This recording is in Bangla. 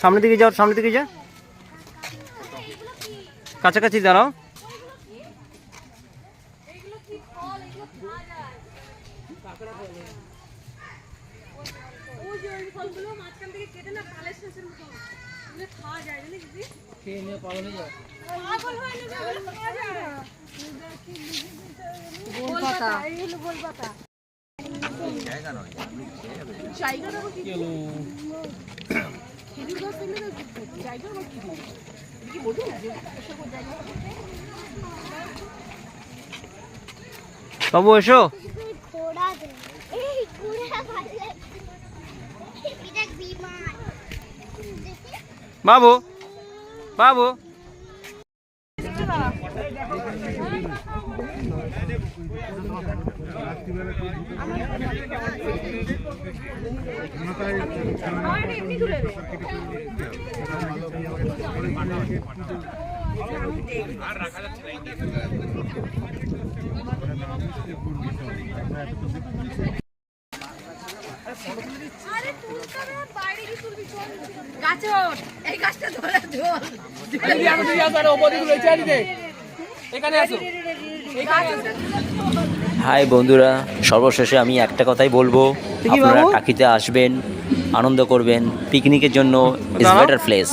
সামনের দিকে যাও সামনের দিকে যা। কাছাকাছি দাঁড়াও। জায়গা খেজুর গাছ থাকলে জায়গা আমার কি কি বলব জায়গা বাবু। এসো বাবু বাবু। আরে। গাছে ওঠ। এই গাছটা ধরে আসো, এদিকে আসো, আরে ওপর রয়েছে। এখানে আসো। হাই বন্ধুরা সর্বশেষে আমি একটা কথাই বলব। আপনারা। টাকিতে আসবেন আনন্দ করবেন পিকনিকের জন্য ইজ বেটার প্লেস